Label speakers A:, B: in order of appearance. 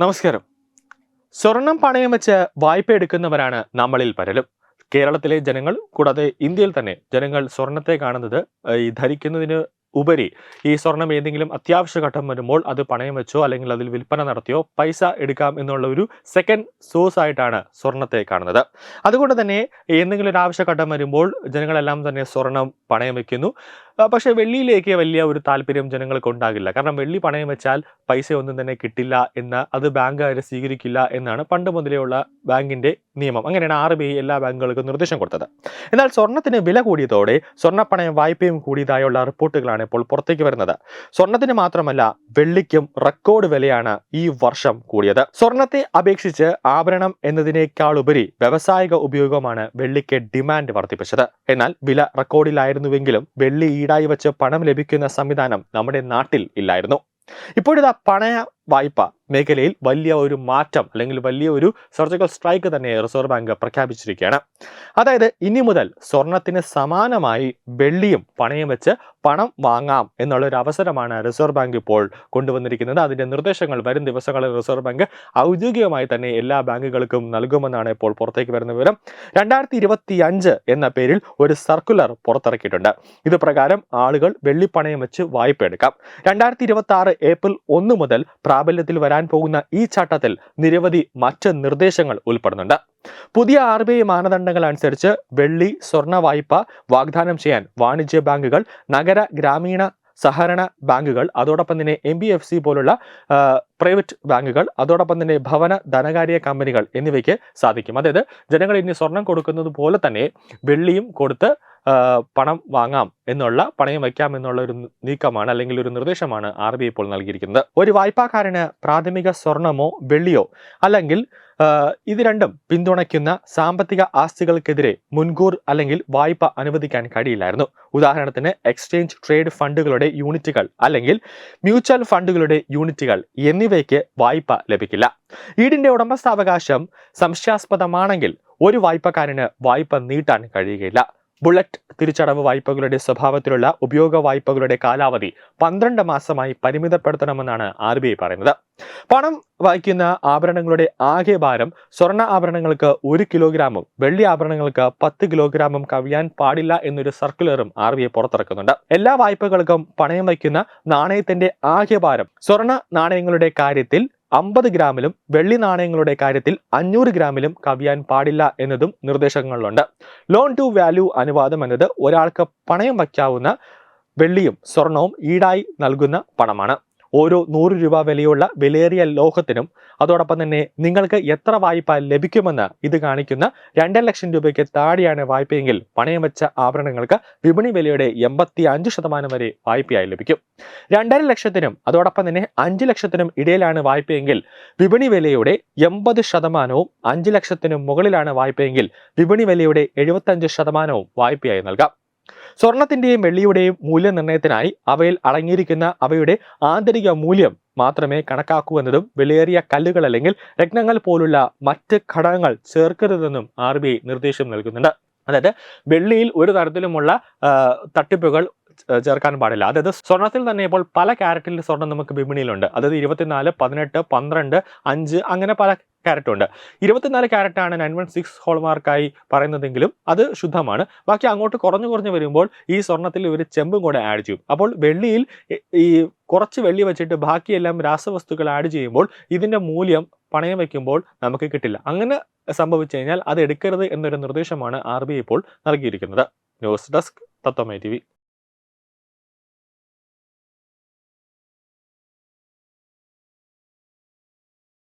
A: നമസ്കാരം. സ്വർണം പണയം വെച്ച് വായ്പ എടുക്കുന്നവരാണ് നമ്മളിൽ പലരും. കേരളത്തിലെ ജനങ്ങൾ കൂടാതെ ഇന്ത്യയിൽ തന്നെ ജനങ്ങൾ സ്വർണത്തെ കാണുന്നത് ഈ ധരിക്കുന്നതിന് ഉപരി ഈ സ്വർണം ഏതെങ്കിലും അത്യാവശ്യ ഘട്ടം വരുമ്പോൾ അത് പണയം വെച്ചോ അല്ലെങ്കിൽ അതിൽ വിൽപ്പന നടത്തിയോ പൈസ എടുക്കാം എന്നുള്ള ഒരു സെക്കൻഡ് സോഴ്സ് ആയിട്ടാണ് സ്വർണത്തെ കാണുന്നത്. അതുകൊണ്ട് തന്നെ എന്തെങ്കിലും ഒരു ആവശ്യഘട്ടം വരുമ്പോൾ ജനങ്ങളെല്ലാം തന്നെ സ്വർണം പണയം വെക്കുന്നു. പക്ഷേ വെള്ളിയിലേക്ക് വലിയ ഒരു താല്പര്യം ജനങ്ങൾക്ക് ഉണ്ടാകില്ല. കാരണം വെള്ളി പണയം വെച്ചാൽ പൈസ ഒന്നും തന്നെ കിട്ടില്ല എന്ന് അത് ബാങ്കുകാർ സ്വീകരിക്കില്ല എന്നാണ് പണ്ട് മുതലേ ഉള്ള ബാങ്കിന്റെ നിയമം. അങ്ങനെയാണ് ആർ ബി ഐ എല്ലാ ബാങ്കുകൾക്കും നിർദ്ദേശം കൊടുത്തത്. എന്നാൽ സ്വർണത്തിന് വില കൂടിയതോടെ സ്വർണപ്പണയം വായ്പയും കൂടിയതായുള്ള റിപ്പോർട്ടുകളാണ് ഇപ്പോൾ പുറത്തേക്ക് വരുന്നത്. സ്വർണത്തിന് മാത്രമല്ല വെള്ളിക്കും റെക്കോർഡ് വിലയാണ് ഈ വർഷം കൂടിയത്. സ്വർണത്തെ അപേക്ഷിച്ച് ആഭരണം എന്നതിനേക്കാൾ ഉപരി വ്യവസായിക ഉപയോഗമാണ് വെള്ളിക്ക് ഡിമാൻഡ് വർദ്ധിപ്പിച്ചത്. എന്നാൽ വില റെക്കോർഡിലായിരുന്നുവെങ്കിലും വെള്ളി ഈടായി വെച്ച് പണം ലഭിക്കുന്ന സംവിധാനം നമ്മുടെ നാട്ടിൽ ഇല്ലായിരുന്നു. ഇപ്പോഴിതാ പണയ വായ്പ മേഖലയിൽ വലിയ ഒരു മാറ്റം അല്ലെങ്കിൽ വലിയ ഒരു സർജിക്കൽ സ്ട്രൈക്ക് തന്നെ റിസർവ് ബാങ്ക് പ്രഖ്യാപിച്ചിരിക്കുകയാണ്. അതായത് ഇനി മുതൽ സ്വർണത്തിന് സമാനമായി വെള്ളിയും പണയും വെച്ച് പണം വാങ്ങാം എന്നുള്ള ഒരു അവസരമാണ് റിസർവ് ബാങ്ക് ഇപ്പോൾ കൊണ്ടുവന്നിരിക്കുന്നത്. അതിന്റെ നിർദ്ദേശങ്ങൾ വരും ദിവസങ്ങളിൽ റിസർവ് ബാങ്ക് ഔദ്യോഗികമായി തന്നെ എല്ലാ ബാങ്കുകൾക്കും നൽകുമെന്നാണ് ഇപ്പോൾ പുറത്തേക്ക് വരുന്ന വിവരം. രണ്ടായിരത്തി ഇരുപത്തി അഞ്ച് എന്ന പേരിൽ ഒരു സർക്കുലർ പുറത്തിറക്കിയിട്ടുണ്ട്. ഇത് പ്രകാരം ആളുകൾ വെള്ളിപ്പണയം വെച്ച് വായ്പ എടുക്കാം. രണ്ടായിരത്തി ഇരുപത്തി ആറ് ഏപ്രിൽ ഒന്ന് മുതൽ പ്രാബല്യത്തിൽ വരാൻ പോകുന്ന ഈ ചട്ടത്തിൽ നിരവധി മറ്റ് നിർദ്ദേശങ്ങൾ ഉൾപ്പെടുന്നുണ്ട്. പുതിയ ആർ ബി ഐ മാനദണ്ഡങ്ങൾ അനുസരിച്ച് വെള്ളി സ്വർണ വായ്പ വാഗ്ദാനം ചെയ്യാൻ വാണിജ്യ ബാങ്കുകൾ നഗര ഗ്രാമീണ സഹകരണ ബാങ്കുകൾ അതോടൊപ്പം തന്നെ എം ബി എഫ് സി പോലുള്ള പ്രൈവറ്റ് ബാങ്കുകൾ അതോടൊപ്പം തന്നെ ഭവന ധനകാര്യ കമ്പനികൾ എന്നിവയ്ക്ക് സാധിക്കും. അതായത് ജനങ്ങൾ ഇനി സ്വർണം കൊടുക്കുന്നത് പോലെ തന്നെ വെള്ളിയും കൊടുത്ത് പണം വാങ്ങാം എന്നുള്ള പണയം വയ്ക്കാം എന്നുള്ള ഒരു നീക്കമാണ് അല്ലെങ്കിൽ ഒരു നിർദ്ദേശമാണ് ആർ ബി ഇപ്പോൾ നൽകിയിരിക്കുന്നത്. ഒരു വായ്പാക്കാരന് പ്രാഥമിക സ്വർണമോ വെള്ളിയോ അല്ലെങ്കിൽ ഇത് രണ്ടും പിന്തുണയ്ക്കുന്ന സാമ്പത്തിക ആസ്തികൾക്കെതിരെ മുൻകൂർ അല്ലെങ്കിൽ വായ്പ അനുവദിക്കാൻ കഴിയില്ലായിരുന്നു. ഉദാഹരണത്തിന് എക്സ്ചേഞ്ച് ട്രേഡ് ഫണ്ടുകളുടെ യൂണിറ്റുകൾ അല്ലെങ്കിൽ മ്യൂച്വൽ ഫണ്ടുകളുടെ യൂണിറ്റുകൾ എന്നിവയ്ക്ക് വായ്പ ലഭിക്കില്ല. ഈടിന്റെ ഉടമസ്ഥാവകാശം സംശയാസ്പദമാണെങ്കിൽ ഒരു വായ്പക്കാരന് വായ്പ നീട്ടാൻ കഴിയുകയില്ല. ബുള്ളറ്റ് തിരിച്ചടവ് വായ്പകളുടെ സ്വഭാവത്തിലുള്ള ഉപയോഗ വായ്പകളുടെ കാലാവധി പന്ത്രണ്ട് മാസമായി പരിമിതപ്പെടുത്തണമെന്നാണ് ആർ ബി ഐ പറയുന്നത്. പണം വായിക്കുന്ന ആഭരണങ്ങളുടെ ആകെ ഭാരം സ്വർണ ആഭരണങ്ങൾക്ക് ഒരു കിലോഗ്രാമും വെള്ളി ആഭരണങ്ങൾക്ക് പത്ത് കിലോഗ്രാമും കവിയാൻ പാടില്ല എന്നൊരു സർക്കുലറും ആർ ബി ഐ പുറത്തിറക്കുന്നുണ്ട്. എല്ലാ വായ്പകൾക്കും പണയം വയ്ക്കുന്ന നാണയത്തിന്റെ ആകെ ഭാരം സ്വർണ നാണയങ്ങളുടെ കാര്യത്തിൽ അമ്പത് ഗ്രാമിലും വെള്ളി നാണയങ്ങളുടെ കാര്യത്തിൽ അഞ്ഞൂറ് ഗ്രാമിലും കവിയാൻ പാടില്ല എന്നതും നിർദ്ദേശങ്ങളിലുണ്ട്. ലോൺ ടു വാല്യൂ അനുവാദം എന്നത് ഒരാൾക്ക് പണയം വയ്ക്കാവുന്ന വെള്ളിയും സ്വർണവും ഈടായി നൽകുന്ന പണമാണ്. ഓരോ നൂറ് രൂപ വിലയുള്ള വിലയേറിയ ലോഹത്തിനും അതോടൊപ്പം തന്നെ നിങ്ങൾക്ക് എത്ര വായ്പ ലഭിക്കുമെന്ന് ഇത് കാണിക്കുന്ന രണ്ടര ലക്ഷം രൂപയ്ക്ക് താഴെയാണ് വായ്പയെങ്കിൽ പണയം വെച്ച ആഭരണങ്ങൾക്ക് വിപണി വിലയുടെ എൺപത്തി അഞ്ച് ശതമാനം വരെ വായ്പയായി ലഭിക്കും. രണ്ടര ലക്ഷത്തിനും അതോടൊപ്പം തന്നെ അഞ്ച് ലക്ഷത്തിനും ഇടയിലാണ് വായ്പയെങ്കിൽ വിപണി വിലയുടെ എൺപത് ശതമാനവും അഞ്ച് ലക്ഷത്തിനും മുകളിലാണ് വായ്പയെങ്കിൽ വിപണി വിലയുടെ എഴുപത്തഞ്ച് ശതമാനവും വായ്പയായി നൽകാം. സ്വർണത്തിന്റെയും വെള്ളിയുടെയും മൂല്യനിർണയത്തിനായി അവയിൽ അടങ്ങിയിരിക്കുന്ന അവയുടെ ആന്തരിക മൂല്യം മാത്രമേ കണക്കാക്കൂ എന്നതും വിലയേറിയ കല്ലുകൾ അല്ലെങ്കിൽ രത്നങ്ങൾ പോലുള്ള മറ്റ് ഘടകങ്ങൾ ചേർക്കരുതെന്നും ആർ ബി ഐ നിർദ്ദേശം നൽകുന്നുണ്ട്. അതായത് വെള്ളിയിൽ ഒരു തരത്തിലുമുള്ള തട്ടിപ്പുകൾ ചേർക്കാൻ പാടില്ല. അതായത് സ്വർണത്തിൽ തന്നെ ഇപ്പോൾ പല ക്യാരറ്റിൽ സ്വർണം നമുക്ക് വിപണിയിലുണ്ട്. അതായത് ഇരുപത്തിനാല് പതിനെട്ട് പന്ത്രണ്ട് അഞ്ച് അങ്ങനെ പല ക്യാരറ്റും ഉണ്ട്. ഇരുപത്തിനാല് ക്യാരറ്റാണ് നയൻ വൺ സിക്സ് ഹോൾമാർക്കായി പറയുന്നതെങ്കിലും അത് ശുദ്ധമാണ്. ബാക്കി അങ്ങോട്ട് കുറഞ്ഞു കുറഞ്ഞു വരുമ്പോൾ ഈ സ്വർണത്തിൽ ഇവർ ചെമ്പും കൂടെ ആഡ് ചെയ്യും. അപ്പോൾ വെള്ളിയിൽ ഈ- കുറച്ച് വെള്ളി വെച്ചിട്ട് ബാക്കിയെല്ലാം രാസവസ്തുക്കൾ ആഡ് ചെയ്യുമ്പോൾ ഇതിന്റെ മൂല്യം പണയം വയ്ക്കുമ്പോൾ നമുക്ക് കിട്ടില്ല. അങ്ങനെ സംഭവിച്ചു കഴിഞ്ഞാൽ അത് എടുക്കരുത് എന്നൊരു നിർദ്ദേശമാണ് ആർ ഇപ്പോൾ നൽകിയിരിക്കുന്നത്. News desk തത്വമേ T